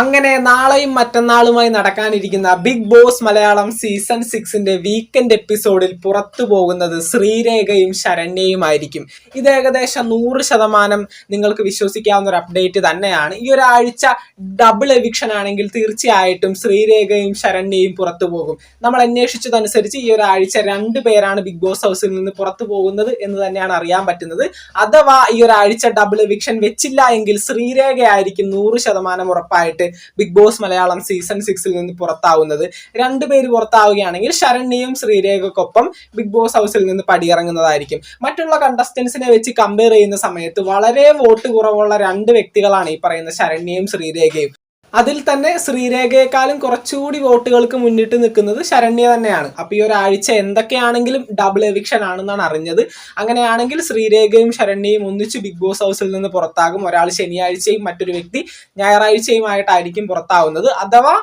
അങ്ങനെ നാളെയും മറ്റന്നാളുമായി നടക്കാനിരിക്കുന്ന ബിഗ് ബോസ് മലയാളം സീസൺ സിക്സിന്റെ വീക്കെൻഡ് എപ്പിസോഡിൽ പുറത്തു പോകുന്നത് ശ്രീരേഖയും ശരണ്യയുമായിരിക്കും. ഇത് ഏകദേശം നൂറ് ശതമാനം നിങ്ങൾക്ക് വിശ്വസിക്കാവുന്ന ഒരു അപ്ഡേറ്റ് തന്നെയാണ്. ഈ ഒരാഴ്ച ഡബിൾ എവിക്ഷൻ ആണെങ്കിൽ തീർച്ചയായിട്ടും ശ്രീരേഖയും ശരണ്യയും പുറത്തു പോകും. നമ്മൾ അന്വേഷിച്ചതനുസരിച്ച് ഈ ഒരാഴ്ച രണ്ട് പേരാണ് ബിഗ് ബോസ് ഹൗസിൽ നിന്ന് പുറത്തു പോകുന്നത് എന്ന് തന്നെയാണ് അറിയാൻ പറ്റുന്നത്. അഥവാ ഈ ഒരാഴ്ച ഡബിൾ എവിക്ഷൻ വെച്ചില്ല എങ്കിൽ ശ്രീരേഖയായിരിക്കും നൂറ് ശതമാനം ഉറപ്പായിട്ട് ബിഗ് ബോസ് മലയാളം സീസൺ സിക്സിൽ നിന്ന് പുറത്താവുന്നത്. രണ്ടുപേര് പുറത്താവുകയാണെങ്കിൽ ശരണ്യയും ശ്രീരേഖക്കൊപ്പം ബിഗ് ബോസ് ഹൗസിൽ നിന്ന് പടിയിറങ്ങുന്നതായിരിക്കും. മറ്റുള്ള കണ്ടസ്റ്റൻസിനെ വെച്ച് കമ്പയർ ചെയ്യുന്ന സമയത്ത് വളരെ വോട്ട് കുറവുള്ള രണ്ട് വ്യക്തികളാണ് ഈ പറയുന്ന ശരണ്യയും ശ്രീരേഖയും. അതിൽ തന്നെ ശ്രീരേഖയെക്കാളും കുറച്ചുകൂടി വോട്ടുകൾക്ക് മുന്നിട്ട് നിൽക്കുന്നത് ശരണ്യ തന്നെയാണ്. അപ്പോൾ ഈ ഒരാഴ്ച എന്തൊക്കെയാണെങ്കിലും ഡബിൾ എവിക്ഷൻ ആണെന്നാണ് അറിഞ്ഞത്. അങ്ങനെയാണെങ്കിൽ ശ്രീരേഖയും ശരണ്യയും ഒന്നിച്ച് ബിഗ് ബോസ് ഹൗസിൽ നിന്ന് പുറത്താകും. ഒരാൾ ശനിയാഴ്ചയും മറ്റൊരു വ്യക്തി ഞായറാഴ്ചയും ആയിട്ടായിരിക്കും പുറത്താവുന്നത്. അഥവാ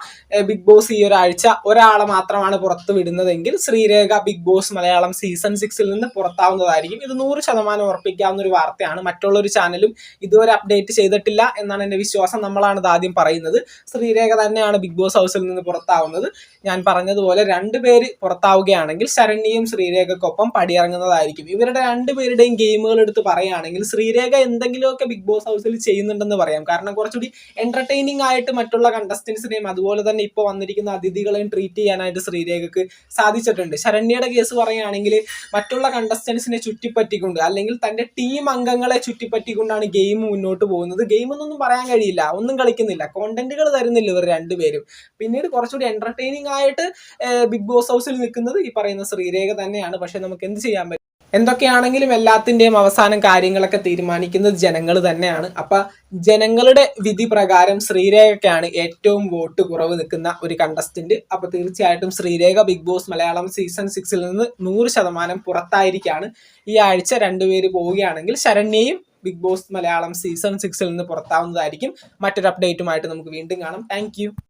ബിഗ് ബോസ് ഈ ഒരാഴ്ച ഒരാളെ മാത്രമാണ് പുറത്തു വിടുന്നതെങ്കിൽ Sreerekha Big Boss Malayalam season സിക്സിൽ നിന്ന് പുറത്താവുന്നതായിരിക്കും. ഇത് നൂറ് ശതമാനം ഉറപ്പിക്കാവുന്ന ഒരു വാർത്തയാണ്. മറ്റുള്ളൊരു ചാനലും ഇതുവരെ അപ്ഡേറ്റ് ചെയ്തിട്ടില്ല എന്നാണ് എന്റെ വിശ്വാസം. നമ്മളാണ് ഇത് ആദ്യം പറയുന്നത്. ശ്രീരേഖ തന്നെയാണ് ബിഗ് ബോസ് ഹൗസിൽ നിന്ന് പുറത്താവുന്നത്. ഞാൻ പറഞ്ഞതുപോലെ രണ്ടുപേര് പുറത്താവുകയാണെങ്കിൽ ശരണ്യയും ശ്രീരേഖക്കൊപ്പം പടിയിറങ്ങുന്നതായിരിക്കും. ഇവരുടെ രണ്ടുപേരുടെയും ഗെയിമുകൾ എടുത്ത് പറയുകയാണെങ്കിൽ ശ്രീരേഖ എന്തെങ്കിലുമൊക്കെ ബിഗ് ബോസ് ഹൗസിൽ ചെയ്യുന്നുണ്ടെന്ന് പറയാം. കാരണം കുറച്ചുകൂടി എന്റർടൈനിങ് ആയിട്ട് മറ്റുള്ള കണ്ടസ്റ്റൻസിനെയും അതുപോലെ തന്നെ ഇപ്പോൾ വന്നിരിക്കുന്ന അതിഥികളെയും ട്രീറ്റ് ചെയ്യാനായിട്ട് ശ്രീരേഖക്ക് സാധിച്ചിട്ടുണ്ട്. ശരണ്യയുടെ കേസ് പറയുകയാണെങ്കിൽ മറ്റുള്ള കണ്ടസ്റ്റൻസിനെ ചുറ്റിപ്പറ്റിക്കൊണ്ട് അല്ലെങ്കിൽ തന്റെ ടീം അംഗങ്ങളെ ചുറ്റിപ്പറ്റിക്കൊണ്ടാണ് ഗെയിം മുന്നോട്ട് പോകുന്നത്. ഗെയിം എന്നൊന്നും പറയാൻ കഴിയില്ല. ഒന്നും കളിക്കുന്നില്ല. കോണ്ടന്റുകൾ തരുന്നില്ല ഇവർ രണ്ടുപേരും. പിന്നീട് കുറച്ചുകൂടി എന്റർടൈനിങ് ആയിട്ട് ബിഗ് ബോസ് ഹൗസിൽ നിൽക്കുന്നത് ഈ പറയുന്ന ശ്രീരേഖ തന്നെയാണ്. പക്ഷെ നമുക്ക് എന്ത് ചെയ്യാൻ പറ്റും? എന്തൊക്കെയാണെങ്കിലും എല്ലാത്തിന്റെയും അവസാനം കാര്യങ്ങളൊക്കെ തീരുമാനിക്കുന്നത് ജനങ്ങൾ തന്നെയാണ്. അപ്പൊ ജനങ്ങളുടെ വിധി പ്രകാരം ശ്രീരേഖയ്ക്കാണ് ഏറ്റവും വോട്ട് കുറവ് നിൽക്കുന്ന ഒരു കണ്ടസ്റ്റന്റ് അപ്പൊ തീർച്ചയായിട്ടും Sreerekha Big Boss Malayalam season സിക്സിൽ നിന്ന് നൂറ് ശതമാനം പുറത്തായിരിക്കാണ്. ഈ ആഴ്ച രണ്ടുപേര് പോവുകയാണെങ്കിൽ ശരണ്യയും ബിഗ് ബോസ് മലയാളം സീസൺ സിക്സിൽ നിന്ന് പുറത്താവുന്നതായിരിക്കും. മറ്റൊരു അപ്ഡേറ്റുമായിട്ട് നമുക്ക് വീണ്ടും കാണാം. താങ്ക്